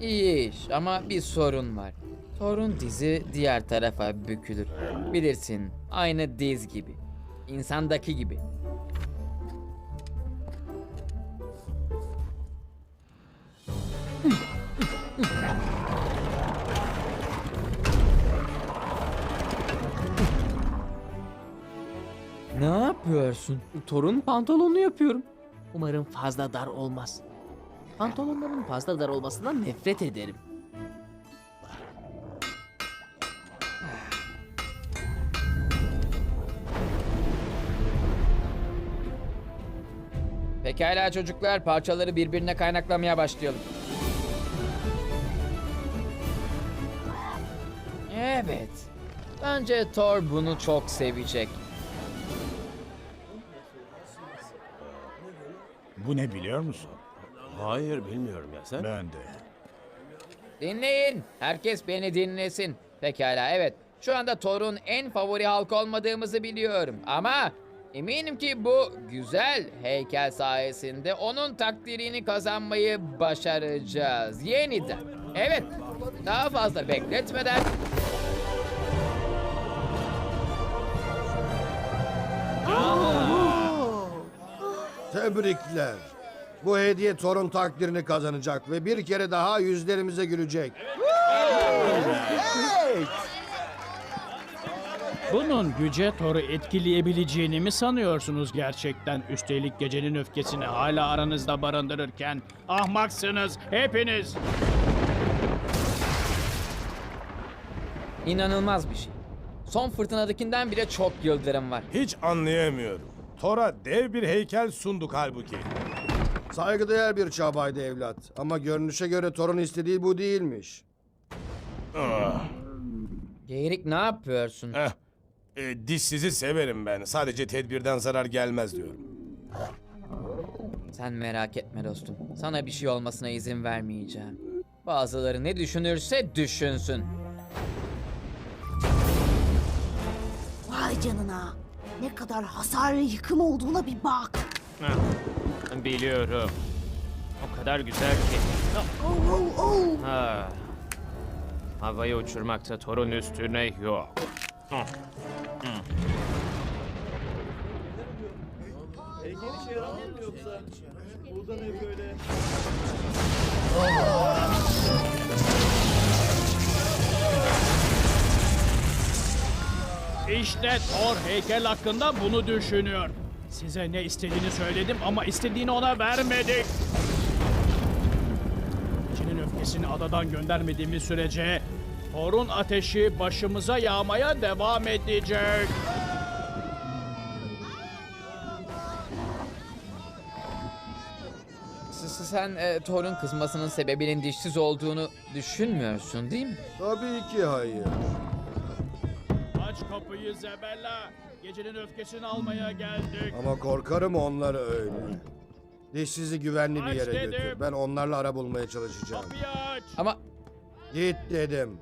iş ama bir sorun var. Thor'un dizi diğer tarafa bükülür. Bilirsin, aynı diz gibi. İnsandaki gibi. Ne yapıyorsun? Torun pantolonunu yapıyorum. Umarım fazla dar olmaz. Pantolonların fazla dar olmasından nefret ederim. Pekala çocuklar, parçaları birbirine kaynaklamaya başlayalım. Evet. Bence Thor bunu çok sevecek. Bu ne biliyor musun? Hayır bilmiyorum ya sen. Ben de. Dinleyin. Herkes beni dinlesin. Pekala evet. Şu anda Thor'un en favori halk olmadığımızı biliyorum. Ama eminim ki bu güzel heykel sayesinde onun takdirini kazanmayı başaracağız. Yeniden. Evet. Daha fazla bekletmeden Tebrikler. Bu hediye torun takdirini kazanacak ve bir kere daha yüzlerimize gülecek. Bunun güce Thor'u etkileyebileceğini mi sanıyorsunuz gerçekten? Üstelik gecenin öfkesini hala aranızda barındırırken ahmaksınız hepiniz. inanılmaz bir şey. Son fırtınadakinden bile çok yıldırım var. Hiç anlayamıyorum. Thor'a dev bir heykel sunduk halbuki. Saygıdeğer bir çabaydı evlat. Ama görünüşe göre torun istediği bu değilmiş. Geyirik ne yapıyorsun? Eh, e, dişsizi severim ben. Sadece tedbirden zarar gelmez diyorum. Sen merak etme dostum. Sana bir şey olmasına izin vermeyeceğim. Bazıları ne düşünürse düşünsün. Vay canına. Ne kadar hasar ve yıkım olduğuna bir bak. Biliyorum. O kadar güzel ki. Ha. Havayı uçurmakta torun üstüne yok. İşte Thor heykel hakkında bunu düşünüyor. Size ne istediğini söyledim ama istediğini ona vermedik. Gecenin öfkesini adadan göndermediğimiz sürece Thor'un ateşi başımıza yağmaya devam edecek. Sen e, Thor'un kızmasının sebebinin dişsiz olduğunu düşünmüyorsun değil mi? Tabii ki hayır. Aç kapıyı Zebella. Gecenin öfkesini almaya geldik. Ama korkarım onlar öyle. Dişsizi güvenli bir Aç yere dedim. götür. Ben onlarla ara bulmaya çalışacağım. Kapıyı aç. Ama Git dedim.